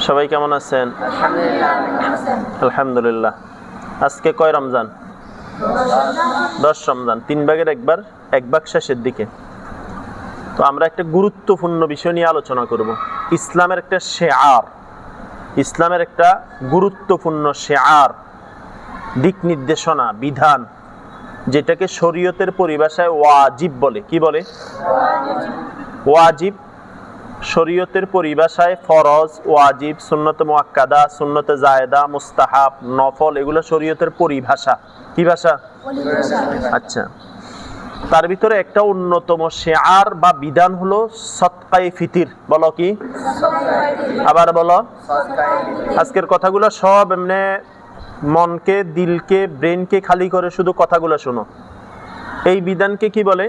সবাই কেমন আছেন? আলহামদুলিল্লাহ। আজকে কয় রমজান? দশ রমজান, তিন ভাগের একবার, এক ভাগ শেষের দিকে। তো আমরা একটা গুরুত্বপূর্ণ বিষয় নিয়ে আলোচনা করব। ইসলামের একটা শেয়ার। ইসলামের একটা গুরুত্বপূর্ণ শেয়ার। দিক নির্দেশনা, বিধান। যেটাকে শরীয়তের পরিভাষায় ওয়াজিব বলে। কি বলে? ওয়াজিব। শরীয়তের পরিভাষায় ফরজ, ওয়াজিব, সুন্নত মুআক্কাদা, সুন্নত জায়দা, মুস্তাহাব, নফল, এগুলো শরীয়তের পরিভাষা। কি ভাষা? আচ্ছা। তার ভিতরে একটা অন্যতম শেয়ার বা বিধান হলো সৎকাই ফিতির। বলো কি? আবার বলো। আজকের কথাগুলো সব এমনি মনকে দিলকে ব্রেনকে খালি করে শুধু কথাগুলো শোনো। এই বিধানকে কি বলে?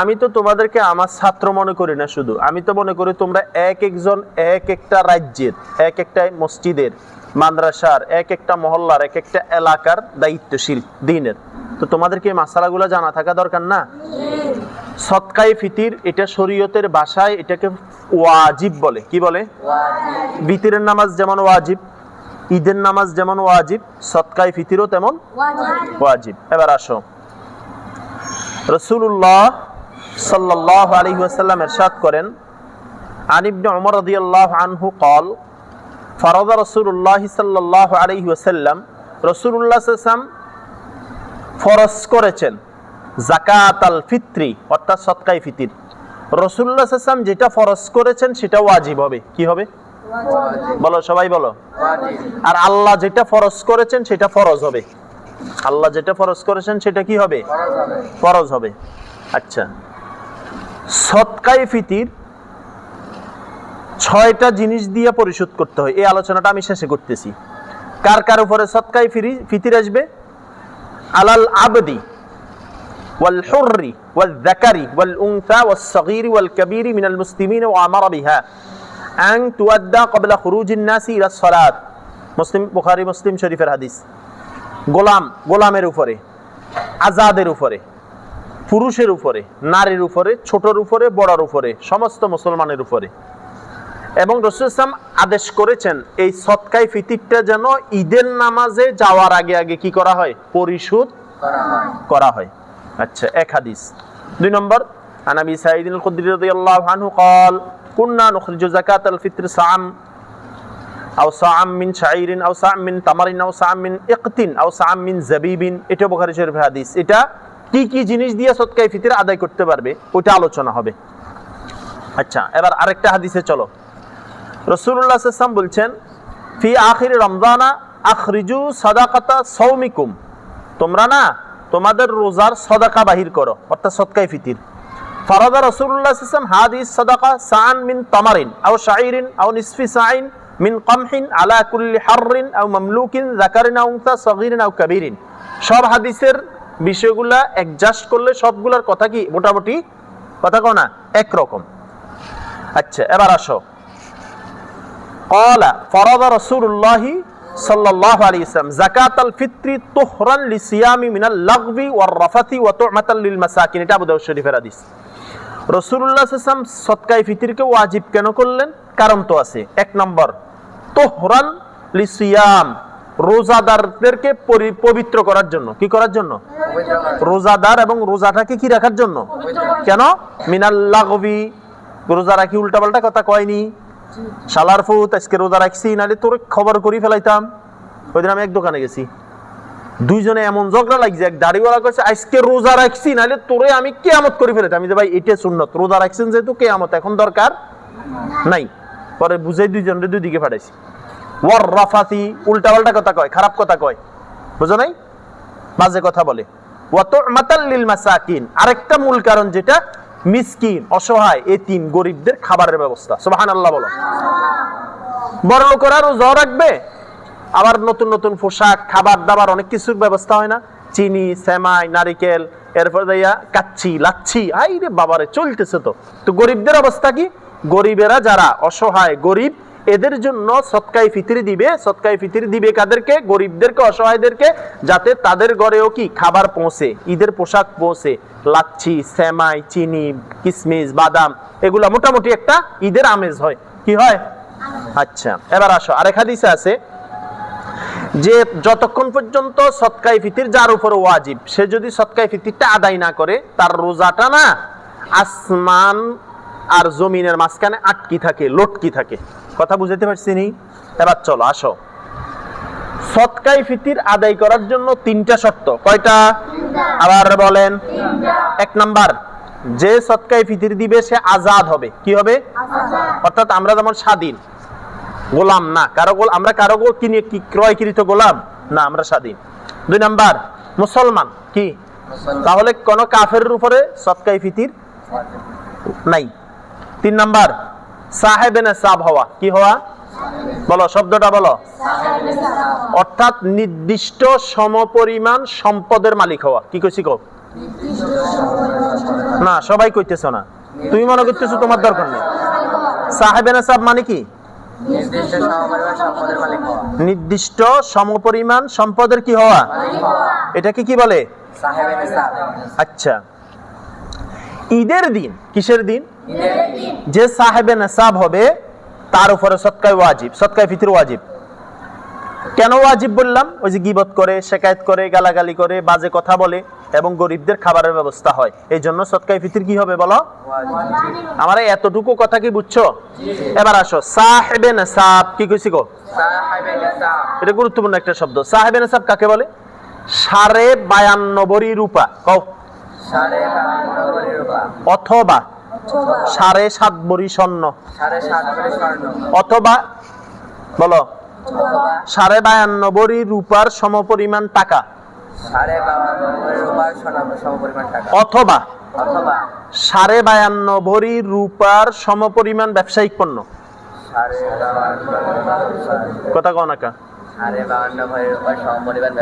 আমি তো তোমাদেরকে আমার ছাত্র মনে করি না শুধু। আমি তো মনে করি তোমরা এক একজন এক একটা রাজ্যের এক একটা মসজিদের মাদ্রাসার এক একটা মহল্লার এক একটা এলাকার দায়িত্বশীল দিনের। তো তোমাদেরকে এই মাসালাগুলো জানা থাকা দরকার না? সৎকাই ফিতির এটা শরীয়তের ভাষায় এটাকে ওয়াজিব বলে। কি বলে? বিতিরের নামাজ যেমন ওয়াজিব ঈদের নামাজ যেমন ওয়াজিব সৎকায় ফিতিরও তেমন ওয়াজিব। এবার আসো। রসুল্লাহ সাল্লাহ আলহি আসাল্লাম এরশাদ করেন আনিবন অমর রদিয়াল্লাহ আনহু কল ফরদা রসুল্লাহ সাল্লাহ আলহি আসাল্লাম রসুল্লাহ সাল্লাম ফরজ করেছেন জাকাত আল ফিত্রি অর্থাৎ সৎকাই ফিতির। রসুল্লাহ সাল্লাম যেটা ফরজ করেছেন সেটা ওয়াজিব হবে। কি হবে? বলো সবাই বলো আর আল্লাহ যেটা ফরজ করেছেন সেটা ফরজ হবে আল্লাহ যেটা ফরজ করেছেন সেটা কি হবে ফরজ হবে আচ্ছা সৎকাই ফিতির ছয়টা জিনিস দিয়ে পরিশোধ করতে হয় এই আলোচনাটা আমি শেষে করতেছি কার কার উপরে সৎকাই ফিরি ফিতির আসবে আলাল আবদি والحر والذكر والأنثى والصغير والكبير من المسلمين وأمر بها أن تؤدى قبل خروج الناس إلى الصلاة মুসলিম বুখারি মুসলিম শরীফের হাদিস গোলাম গোলামের উপরে আজাদের উপরে পুরুষের উপরে নারীর উপরে ছোটর উপরে বড়র উপরে সমস্ত মুসলমানের উপরে এবং রসুল ইসলাম আদেশ করেছেন এই সৎকাই ফিতিরটা যেন ঈদের নামাজে যাওয়ার আগে আগে কি করা হয় পরিশোধ করা হয় আচ্ছা এক হাদিস দুই নম্বর عن ابي سعيد الخدري رضي الله কুন্না নুখরিজু জাকাত আল ফিত্র সাম আও সাম মিন শাইরিন আও সাম মিন তামারিন, আও সাম মিন ইকতিন, আও সাম মিন জাবিবিন। এটা বুখারী শরীফ হাদিস। এটা কি কি জিনিস দিয়ে সৎকায় ফিতির আদায় করতে পারবে, ওটা আলোচনা হবে। আচ্ছা এবার আরেকটা হাদিসে চলো। রসুল্লাহ সাম বলছেন, ফি আখির রমজানা আখরিজু সদাকাতা সৌমিকুম তোমরা না তোমাদের রোজার সদাকা বাহির করো, অর্থাৎ সৎকায় ফিতির। ফরাদা মিন কমহিন, আলা মামলুকিন জাকারিন সব হাদিসের অ্যাডজাস্ট করলে সবগুলোর কথা কি মোটামুটি কথা কো না? একরকম। আচ্ছা এবার আসো। কলা ফরাদা রসুল্লাহি সাল্লাহ আলী ইসলাম জাকাত আল ফিত্রি তোহরান লিসিয়ামি মিনাল লাগবি ওয়ার রাফাতি ওয়া তোমাতাল লিল মাসাকিন। এটা আবু দাউদ শরীফের হাদিস। রাসূলুল্লাহ সাল্লাল্লাহু আলাইহি সদকায়ে ফিতরকে ওয়াজিব কেন করলেন? কারণ তো আছে। এক নম্বর তোহরান লিসিয়াম, রোজাদারদেরকে পবিত্র করার জন্য। কি করার জন্য? রোজাদার এবং রোজাটাকে কি রাখার জন্য? কেন? মিনাল্লাগবি রোজা রাখি, উল্টাপাল্টা কথা কয়নি। সালার ফুত, আজকে রোজা রাখছি, নাহলে তোর খবর করি ফেলাইতাম। ওই দিন আমি এক দোকানে গেছি। দুইজনে এমন ঝগড়া লাগছে, এক দাড়িওয়ালা কইছে, আজকে রোজা রাখছি, নাহলে তোরে আমি কে কেয়ামত করে ফেলাইতাম আমি যে, ভাই, এটা সুন্নত, রোজা রাখছেন যেহেতু কেয়ামত, এখন দরকার নাই। পরে বুঝাই দুইজনের দুই দিকে ফাটাইছি। ওয়ার রাফাতি উল্টা পাল্টা কথা কয়, খারাপ কথা কয়। বুঝো নাই? বাজে কথা বলে। ওয়াত মাতাল্লিল মাসাকিন। আরেকটা মূল কারণ যেটা, মিসকিন, অসহায়, এতিম, গরিবদের খাবারের ব্যবস্থা। সুবহানাল্লাহ বলো। বড় লোকেরা রোজা রাখবে আবার নতুন নতুন পোশাক খাবার দাবার অনেক কিছুর ব্যবস্থা হয় না। চিনি সেমাই নারিকেল এরপর দিয়া কাচ্ছি লাচ্ছি। আই রে বাবারে চলতেছে তো। তো গরিবদের অবস্থা কি? গরিবেরা যারা অসহায় গরিব এদের জন্য সৎকাই ফিতরি দিবে। সৎকাই ফিতরি দিবে কাদেরকে? গরিবদেরকে অসহায়দেরকে যাতে তাদের ঘরেও কি? খাবার পৌঁছে ঈদের পোশাক পৌঁছে। লাচ্ছি সেমাই চিনি কিশমিশ বাদাম এগুলা মোটামুটি একটা ঈদের আমেজ হয়। কি হয়? আচ্ছা এবার আসো। আরেক হাদিসে আছে যে যতক্ষণ পর্যন্ত সৎকাই ফিতির যার উপর ওয়াজিব সে যদি সৎকাই ফিতিরটা আদায় না করে তার রোজাটা না আসমান আর জমিনের মাঝখানে আটকি থাকে লটকি থাকে। কথা বুঝাতে পারছি নি? এবার চলো আসো। সৎকাই ফিতির আদায় করার জন্য তিনটা শর্ত। কয়টা? আবার বলেন। এক নাম্বার যে সৎকাই ফিতির দিবে সে আজাদ হবে। কি হবে? অর্থাৎ আমরা যেমন স্বাধীন গোলাম না। কারও গোল আমরা কারও গোল কিনে কি ক্রয়কৃত গোলাম? না আমরা স্বাধীন। দুই নাম্বার মুসলমান কি? তাহলে কোন কাফের উপরে সৎকাই ফিতির নাই। তিন নাম্বার সাহেবেনে সাব হওয়া। কি হওয়া? বলো শব্দটা বলো। অর্থাৎ নির্দিষ্ট সমপরিমাণ সম্পদের মালিক হওয়া। কি কইছি কো না সবাই কইতেছ না। তুমি মনে করতেছো তোমার দরকার নেই। সাহেবেনে সাব মানে কি? নির্দিষ্ট সমপরিমাণ সম্পদের কি হওয়া? এটাকে কি বলে? আচ্ছা। ঈদের দিন কিসের দিন? দিন। যে সাহেবে নেশাব হবে তার উপরে সৎকায় ওয়াজিব সৎকায় ফিতির ওয়াজিব। কেন ওয়াজিব বললাম? ওই যে গিবত করে শেকায়ত করে গালাগালি করে বাজে কথা বলে এবং গরিবদের খাবারের ব্যবস্থা হয়। এই জন্য সৎকায় ফিতির কি হবে বলো? আমার এতটুকু কথা কি বুঝছ? এবার আসো। সাহেবে নেশাব কি কইছি গো? এটা গুরুত্বপূর্ণ একটা শব্দ। সাহেবে নেশাব কাকে বলে? সাড়ে বায়ান্নবরি রূপা। কও। অথবা সাড়ে সাত বরি স্বর্ণ। অথবা বলো। সাড়ে বায়ান্ন রূপার সমপরিমাণ টাকা। সাড়ে রূপার সমপরিমাণ অথবা সাড়ে বায়ান্ন ভরি রূপার সমপরিমাণ ব্যবসায়িক পণ্য। কথা কনাকা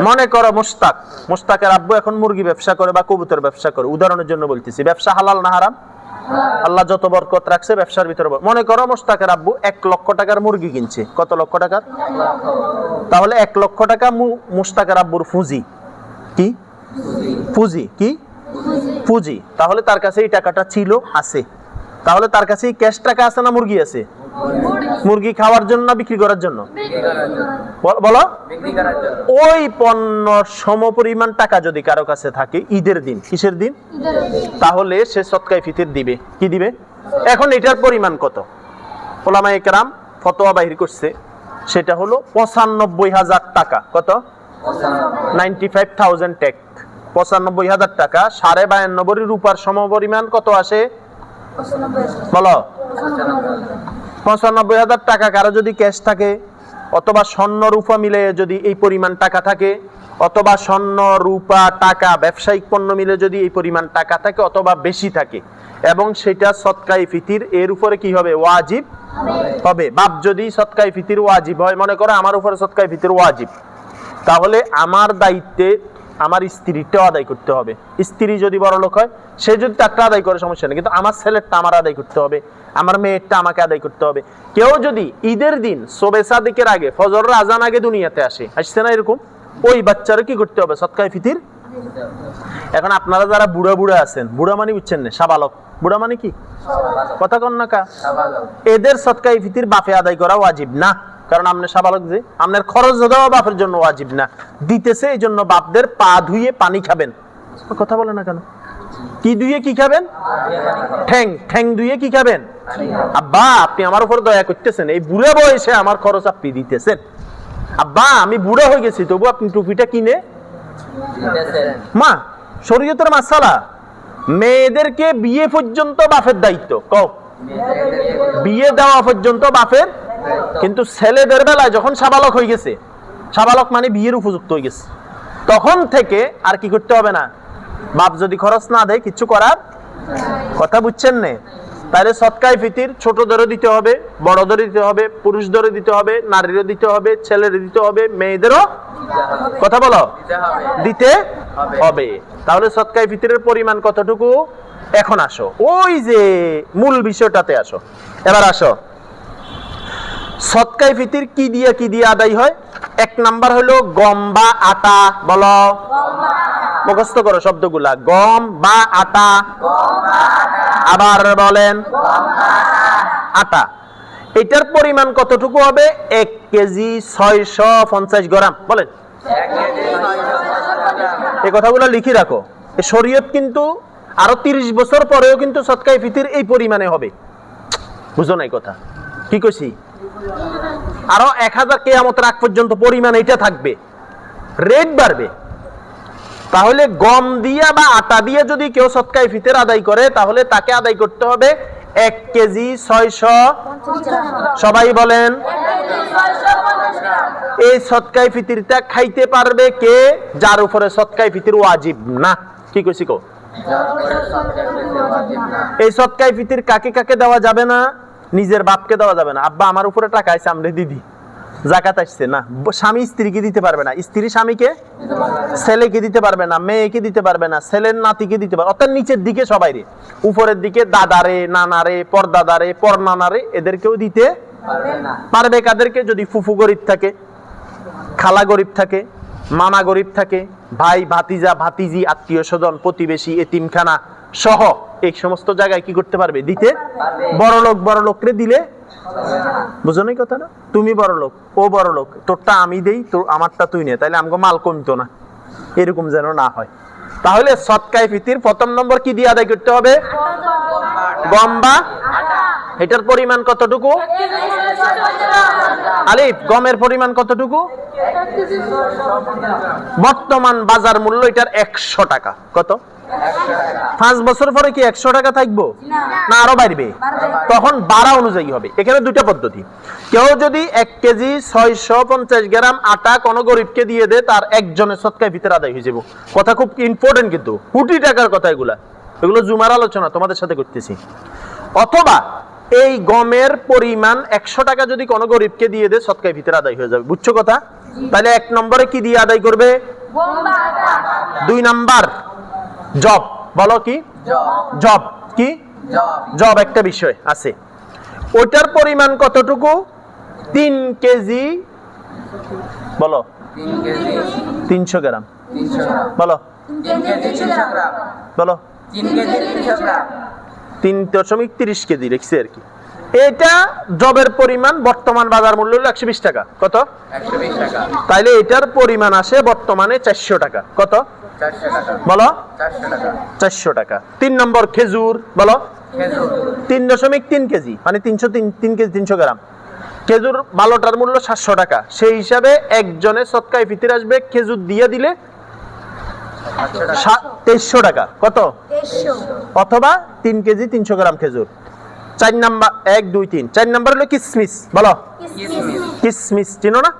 মনে করো মোস্তাক। মোস্তাকের আব্বু এখন মুরগি ব্যবসা করে বা কবুতর ব্যবসা করে। উদাহরণের জন্য বলতেছি ব্যবসা হালাল না হারাম? আল্লাহ যত বরকত রাখছে, ব্যবসার ভিতরে মনে করো মোস্তাকের আব্বু এক লক্ষ টাকার মুরগি কিনছে। কত লক্ষ টাকার? তাহলে এক লক্ষ টাকা মুস্তাকের আব্বুর ফুজি কি? পুঁজি। কি? পুঁজি। তাহলে তার কাছে এই টাকাটা ছিল, আছে। তাহলে তার কাছে ক্যাশ টাকা আছে না মুরগি আছে? মুরগি খাওয়ার জন্য না বিক্রি করার জন্য? বল- ওই পণ্য সমপরিমাণ টাকা যদি কারও কাছে থাকে, ঈদের দিন, কিসের দিন? তাহলে সে সৎকায় ফিতির দিবে। কি দিবে? এখন এটার পরিমাণ কত? ওলামা একরাম ফতোয়া বাহির করছে। সেটা হলো পঁচানব্বই হাজার টাকা। কত? নাইনটি ফাইভ থাউজেন্ড টেক পঁচানব্বই হাজার টাকা, সাড়ে বায়ান্নবরি রূপার সমপরিমাণ কত আসে? বলো। পঁচানব্বই। হাজার টাকা কারও যদি ক্যাশ থাকে অথবা স্বর্ণ রূপা মিলে যদি এই পরিমাণ টাকা থাকে অথবা স্বর্ণ রূপা টাকা ব্যবসায়িক পণ্য মিলে যদি এই পরিমাণ টাকা থাকে অথবা বেশি থাকে এবং সেটা সৎকাই ফিতির এর উপরে কি হবে? ওয়াজিব হবে। বাপ যদি সৎকাই ফিতির ওয়াজিব হয় মনে করো আমার উপরে সৎকাই ফিতির ওয়াজিব। তাহলে আমার দায়িত্বে আমার স্ত্রীটাও আদায় করতে হবে। স্ত্রী যদি বড় লোক হয় সে যদি তারটা আদায় করে সমস্যা নেই। কিন্তু আমার ছেলেরটা আমার আদায় করতে হবে। আমার মেয়েরটা আমাকে আদায় করতে হবে। কেউ যদি ঈদের দিন শোবে সাদিকের আগে ফজর আজান আগে দুনিয়াতে আসে আসছে না এরকম? ওই বাচ্চারও কি করতে হবে? সৎকায় ফিতির? এখন আপনারা যারা বুড়া বুড়া আছেন বুড়া মানে বুঝছেন না সাবালক। বুড়া মানে কি? কথা কন না কা? এদের সৎকাই ফিতির বাপে আদায় করা ওয়াজিব না। কারণ আপনি সাবালক যে আপনার খরচ দেওয়া বাপের জন্য ওয়াজিব না। দিতেছে এই জন্য বাপদের পা ধুয়ে পানি খাবেন। কথা বলে না কেন? কি ধুয়ে কি খাবেন? ঠ্যাং। ঠ্যাং ধুয়ে কি খাবেন? আব্বা, আপনি আমার উপর দয়া করতেছেন। এই বুড়া বয়সে আমার খরচ আপনি দিতেছেন। আব্বা, আমি বুড়া হয়ে গেছি, তবু আপনি টুপিটা কিনে মা, শরীয়তের মাসালা, মেয়েদেরকে বিয়ে পর্যন্ত বাপের দায়িত্ব। কও। বিয়ে দেওয়া পর্যন্ত বাপের কিন্তু ছেলেদের বেলায় যখন সাবালক হয়ে গেছে, সাবালক মানে বিয়ের উপযুক্ত হয়ে গেছে, তখন থেকে আর কি করতে হবে না? বাপ যদি খরচ না দেয়, কিছু করার কথা বুঝছেন নে? তাহলে সৎকায় ফিতির ছোটদেরও দিতে হবে বড়দেরও দিতে হবে পুরুষদেরও দিতে হবে, নারীরও দিতে হবে ছেলের দিতে হবে, মেয়েদেরও কথা বলো? দিতে হবে। তাহলে সৎকায় ফিতরের পরিমাণ কতটুকু? এখন আসো। ওই যে মূল বিষয়টাতে আসো। এবার আসো। সৎকাই ফিতির কি দিয়ে কি দিয়ে আদায় হয়? এক নাম্বার হলো গম বা আটা, বলো। মুখস্থ করো শব্দগুলা। গম বা আটা। আবার বলেন, আটা। এটার পরিমাণ কতটুকু হবে? এক কেজি ছয়শো পঞ্চাশ গ্রাম। বলেন। এই কথাগুলো লিখে রাখো। শরীয়ত কিন্তু আরও তিরিশ বছর পরেও কিন্তু সৎকাই ফিতির এই পরিমাণে হবে। বুঝো নাই কথা। কি কইছি? আরও এক হাজার কেয়ামত রাখ পর্যন্ত পরিমাণ এটা থাকবে। রেট বাড়বে। তাহলে গম দিয়া বা আটা দিয়ে যদি কেউ সৎকাই ফিতের আদায় করে, তাহলে তাকে আদায় করতে হবে এক কেজি ছয়শো। সবাই বলেন, এই সৎকাই ফিতিরটা খাইতে পারবে কে? যার উপরে সৎকাই ফিতির ওয়াজিব না। কি কইছি কো এই সৎকাই ফিতির কাকে কাকে দেওয়া যাবে না? নিজের বাপকে দেওয়া যাবে না। আব্বা, আমার উপরে টাকা আছে, আমরা দিদি জাকাত আসছে, না। স্বামী স্ত্রীকে দিতে পারবে না। স্ত্রী স্বামীকে, ছেলেকে দিতে পারবে না, মেয়েকে দিতে পারবে না, ছেলের নাতিকে দিতে পারবে অর্থাৎ নিচের দিকে সবাই রে। উপরের দিকে দাদারে নানারে পরদাদারে পরনানারে এদেরকেও দিতে পারবে কাদেরকে? যদি ফুফু গরিব থাকে, খালা গরিব থাকে, মামা গরিব থাকে ভাই ভাতিজা ভাতিজি আত্মীয় স্বজন প্রতিবেশী এতিমখানা সহ এই সমস্ত জায়গায় কি করতে পারবে? দিতে? বড় লোক বড় লোকরে দিলে? বুঝো নাই কথা না তুমি বড় লোক ও বড় লোক তোরটা আমি দেই তোর আমারটা তুই নে তাহলে আমাকে মাল কমতো না। এরকম যেন না হয়। তাহলে সৎকায় ফিতির প্রথম নম্বর কি দিয়ে আদায় করতে হবে? গম বা এটার পরিমাণ কতটুকু? আলিফ, গমের পরিমাণ কতটুকু? বর্তমান বাজার মূল্য এটার একশো টাকা। কত? পাঁচ বছর পরে কি একশো টাকা থাকব? না, আরও বাড়বে। তখন বাড়া অনুযায়ী হবে। এখানে দুইটা পদ্ধতি। কেউ যদি এক কেজি ছয়শো পঞ্চাশ গ্রাম আটা কোনো গরিবকে দিয়ে দেয়, তার একজনের সৎকায় ভিতরে আদায় হয়ে যাব। কথা খুব ইম্পর্টেন্ট কিন্তু। কোটি টাকার কথা এগুলা। এগুলো জুমার আলোচনা তোমাদের সাথে করতেছি। অথবা এই গমের পরিমাণ একশো টাকা যদি কোনো গরিবকে দিয়ে দেয় সৎকায় ভিতরে আদায় হয়ে যাবে। বুঝছ কথা? তাহলে এক নম্বরে কি দিয়ে আদায় করবে? দুই নাম্বার জব বলো কি? জব, কি? জব, একটা বিষয় আছে। ওইটার পরিমাণ কতটুকু? তিন কেজি। বলো। তিনশো গ্রাম। বলো। বলো। তিন দশমিক তিরিশ কেজি রেখছি আর কি। এটা জবের পরিমাণ বর্তমান বাজার মূল্য হলো একশো বিশ টাকা। কত। তাইলে এটার পরিমাণ আসে বর্তমানে চারশো টাকা। কত? বলো? চারশো টাকা। তিন নম্বর খেজুর বলো? তিন দশমিক তিন কেজি মানে তিনশো তিন তিন কেজি তিনশো গ্রাম। খেজুর ভালোটার মূল্য সাতশো টাকা। সেই হিসাবে একজনে সৎকায় ফিতির আসবে খেজুর দিয়ে দিলে। তেইশশো টাকা। কত? অথবা তিন কেজি তিনশো গ্রাম খেজুর। চার নাম্বার এক দুই তিন। চার নাম্বার হলো কিসমিস। বলো। কিসমিস। চিনো না?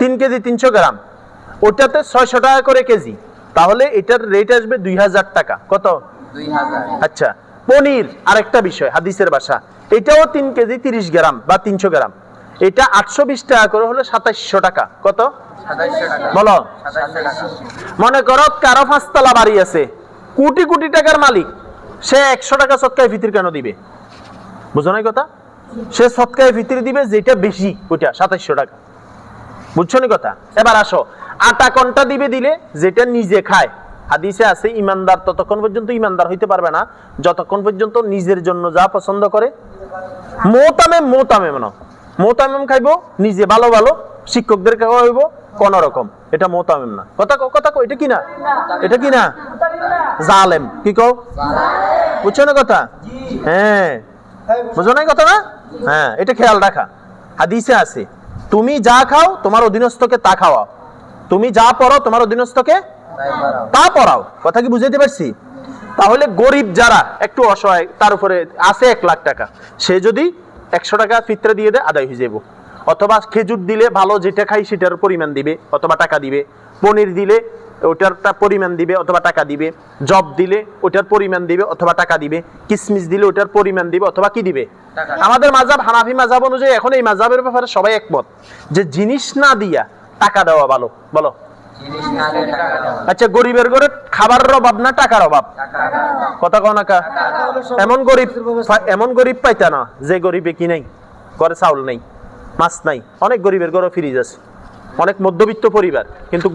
তিন কেজি তিনশো গ্রাম। ওটাতে ছয়শো টাকা করে কেজি। তাহলে এটার রেট আসবে দুই হাজার টাকা। কত? আচ্ছা। পনির আরেকটা বিষয় হাদিসের ভাষা। এটাও তিন কেজি তিরিশ গ্রাম বা তিনশো গ্রাম। এটা আটশো বিশ টাকা করে হলো সাতাইশশো টাকা। কত। বলো। মনে করো কারও পাঁচতলা বাড়ি আছে কোটি কোটি টাকার মালিক সে একশো টাকা সৎকায় ফিতির কেন দিবে? বুঝো নাই কথা? সে সৎকায় ফিতির দিবে যেটা বেশি ওইটা সাতাইশশো টাকা। বুঝছ নি কথা? এবার আসো আটা কোনটা দিবে দিলে? যেটা নিজে খায়। হাদিসে আছে ইমানদার ততক্ষণ পর্যন্ত ইমানদার হইতে পারবে না যতক্ষণ পর্যন্ত নিজের জন্য যা পছন্দ করে। মোতামেম মোতামেম না মোতামেম খাইবো নিজে ভালো ভালো। শিক্ষকদের খাওয়াইব কোন রকম। এটা মোতামেম না। কথা কও, কথা কো এটা কি না? এটা কি না? জালেম। কি কও? বুঝছ না কথা? হ্যাঁ। বুঝো না কথা না? হ্যাঁ এটা খেয়াল রাখা। হাদিসে আছে তুমি যা খাও তোমার অধীনস্থকে তা খাওয়াও। তুমি যা পড়ো তোমার অধীনস্থকে তা পড়াও। কথা কি বুঝাইতে পারছি? তাহলে গরিব যারা একটু অসহায় তার উপরে আছে এক লাখ টাকা। সে যদি একশো টাকা ফিতরে দিয়ে দেয় আদায় হয়ে যাব অথবা খেজুর দিলে ভালো যেটা খাই সেটার পরিমাণ দিবে অথবা টাকা দিবে। পনির দিলে ওটার পরিমাণ দিবে অথবা টাকা দিবে। জব দিলে ওটার পরিমাণ দিবে অথবা টাকা দিবে। কিসমিস দিলে ওটার পরিমাণ দিবে অথবা কি দিবে? আমাদের মাজাব হানাফি মাজাব অনুযায়ী এখন এই মাজাবের ব্যাপারে সবাই একমত। যে জিনিস না দিয়া টাকা দেওয়া ভালো। বলো। আচ্ছা গরিবের ঘরে খাবারের অভাব না টাকার অভাব? কথা না এমন গরিব এমন গরিব পাইতা না যে গরিবে কি নাই ঘরে চাউল নেই। মাছ নাই। অনেক গরিবের ঘরে ফ্রিজ আছে। অনেক মধ্যবিত্ত পরিবার কিন্তু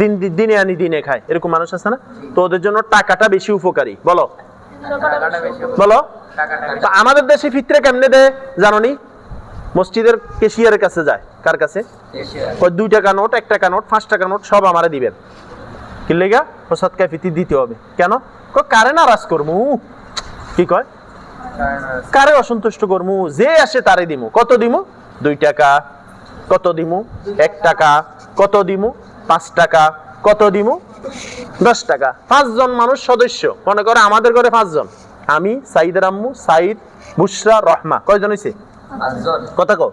দিন দিনে আনি দিনে খায়। এরকম মানুষ আছে না? তো ওদের জন্য টাকাটা বেশি উপকারী। বলো। বলো। তো আমাদের দেশে ফিতরে কেমনে দেয় জানো নি? মসজিদের কেশিয়ারের কাছে যায়। কার কাছে? দুই টাকা নোট এক টাকা নোট পাঁচ টাকা নোট সব আমারে দিবেন। কি লেগা? ও সৎকায় ফিতি দিতে হবে। কেন? কারে নারাজ করমু কি কয়? কারে অসন্তুষ্ট করমু? যে আসে তারে দিমু। কত দিমু? দুই টাকা। কত দিমু? এক টাকা। কত দিমু? পাঁচ টাকা। কত দিমু? দশ টাকা। পাঁচজন মানুষ সদস্য। মনে করে আমাদের ঘরে পাঁচজন। আমি সাইদ রাম্মু সাইদ বুসরা রহমা। কয়জন হয়েছে কথা কো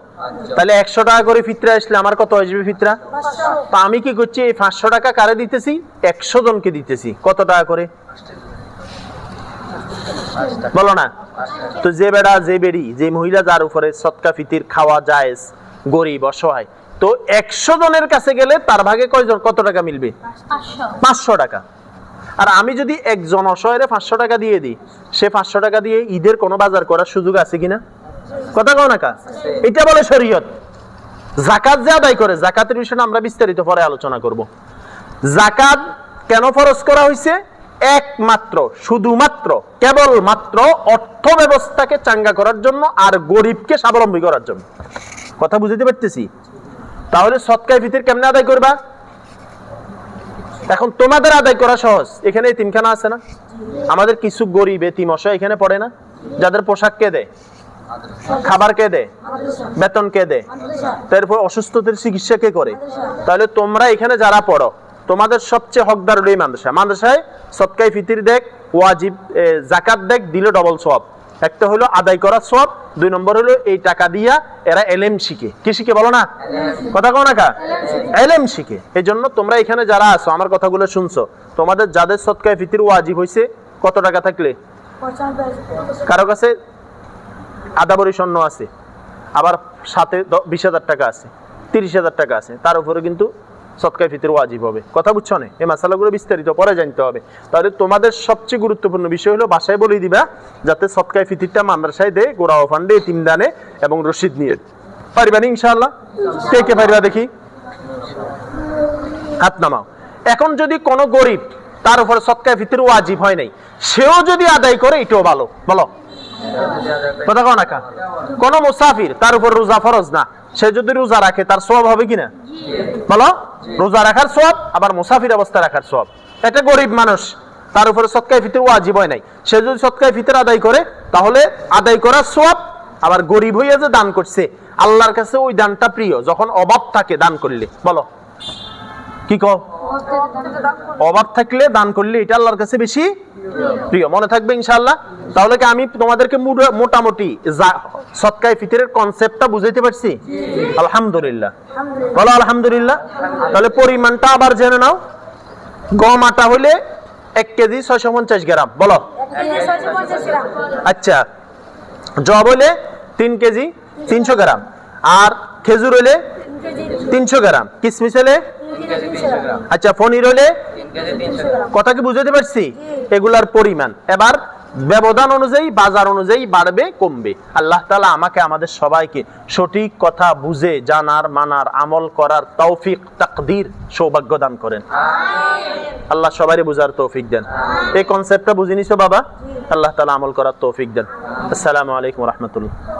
তাহলে একশো টাকা করে ফিতরা আসলে আমার কত আসবে ফিতরা? তো আমি কি করছি? এই পাঁচশো টাকা কারে দিতেছি? একশো জনকে দিতেছি। কত টাকা করে? বলো না। তো যে বেড়া যে বেড়ি যে মহিলা যার উপরে সৎকা ফিতির খাওয়া যায় গরিব অসহায় তো একশো জনের কাছে গেলে তার ভাগে কয়জন? কত টাকা মিলবে? পাঁচশো। টাকা। আর আমি যদি একজন অসহায়ের পাঁচশো টাকা দিয়ে দিই সে পাঁচশো টাকা দিয়ে ঈদের কোনো বাজার করার সুযোগ আছে কিনা? কথা কও না কা। এটা বলে শরীয়ত। জাকাত যে আদায় করে জাকাতের বিষয়ে আমরা বিস্তারিত পরে আলোচনা করব। জাকাত কেন ফরজ করা হয়েছে একমাত্র, শুধুমাত্র, কেবলমাত্র অর্থ ব্যবস্থাকে চাঙ্গা করার জন্য আর গরিবকে স্বাবলম্বী করার জন্য। কথা বুঝতে পারতেছি? তাহলে সৎকায় ফিতির কেমনে আদায় করবা? এখন তোমাদের আদায় করা সহজ। এখানে তিনখানা আছে না? আমাদের কিছু গরিব এতিম অসহায় এখানে পড়ে না? যাদের পোশাক কে দেয়? খাবার কে দেয়? বেতন কে দেয়? তারপর অসুস্থতার চিকিৎসা কে করে? তাহলে তোমরা এখানে যারা পড়ো তোমাদের সবচেয়ে হকদার হলো এই মাদ্রাসা মাদ্রাসায় সৎকাই ফিতির দেখ ওয়াজিব জাকাত দেখ দিলে ডবল সব একটা হলো আদায় করা সব দুই নম্বর হলো এই টাকা দিয়া এরা এলএম শিখে। কি শিখে বলো না? কথা কও না কা? এলএম শিখে। এই জন্য তোমরা এখানে যারা আছো আমার কথাগুলো শুনছো তোমাদের যাদের সৎকায় ফিতির ওয়াজিব হয়েছে কত টাকা থাকলে? কারও কাছে আধা বড়ি স্বর্ণ আছে আবার সাথে বিশ হাজার টাকা আছে তিরিশ হাজার টাকা আছে তার উপরে কিন্তু সৎকায় ফিতির ওয়াজিব হবে। কথা বুঝছ না? এই মশালাগুলো বিস্তারিত পরে জানতে হবে। তাহলে তোমাদের সবচেয়ে গুরুত্বপূর্ণ বিষয় হলো, বাসায় বলে দিবা, যাতে সৎকায় ফিতিরটা মাদ্রাসায় দেয়, গোড়াও ফান্ডে তিমদানে এবং রশিদ নিয়ে। পারিবা নি ইনশাআল্লাহ? কে কে পারিবা দেখি? হাত নামাও। এখন যদি কোনো গরিব তার উপরে সৎকায় ফিতির ওয়াজিব হয় নাই, সেও যদি আদায় করে, এটাও ভালো। বলো। কথা কোন মুসাফির তার উপর রোজা ফরজ না। সে যদি রোজা রাখে, তার সব হবে কিনা বলো? রোজা রাখার সব আবার মুসাফির অবস্থা রাখার সব এটা গরিব মানুষ, তার উপরে সৎকায় ফিতর ওয়াজিব হয় নাই। সে যদি সৎকায় ফিতর আদায় করে, তাহলে আদায় করার সব আবার গরিব হইয়া যে দান করছে, আল্লাহর কাছে ওই দানটা প্রিয়, যখন অভাব থাকে দান করলে। বলো? কি কও? অভাব থাকলে দান করলে এটা আল্লাহর কাছে বেশি প্রিয়, মনে থাকবে ইনশাআল্লাহ। তাহলে কি আমি তোমাদেরকে মোটামুটি সৎকায় ফিতরের কনসেপ্টটা বুঝাইতে পারছি? আলহামদুলিল্লাহ। বলো আলহামদুলিল্লাহ। তাহলে পরিমাণটা আবার জেনে নাও। গম আটা হলে এক কেজি ছয়শো পঞ্চাশ গ্রাম, বলো। আচ্ছা জব হলে তিন কেজি তিনশো গ্রাম, আর খেজুর হলে তিনশো গ্রাম, কিসমিস হলে আচ্ছা পনির হলে কথা কি বুঝাতে পারছি? এগুলার পরিমাণ। এবার ব্যবধান অনুযায়ী বাজার অনুযায়ী বাড়বে কমবে। আল্লাহ তালা আমাকে আমাদের সবাইকে সঠিক কথা বুঝে জানার মানার আমল করার তৌফিক তাকদির সৌভাগ্য দান করেন। আল্লাহ সবারই বুঝার তৌফিক দেন। এই কনসেপ্টটা বুঝে নিছো বাবা? আল্লাহ তালা আমল করার তৌফিক দেন। আসসালামু আলাইকুম রহমতুল্লাহ।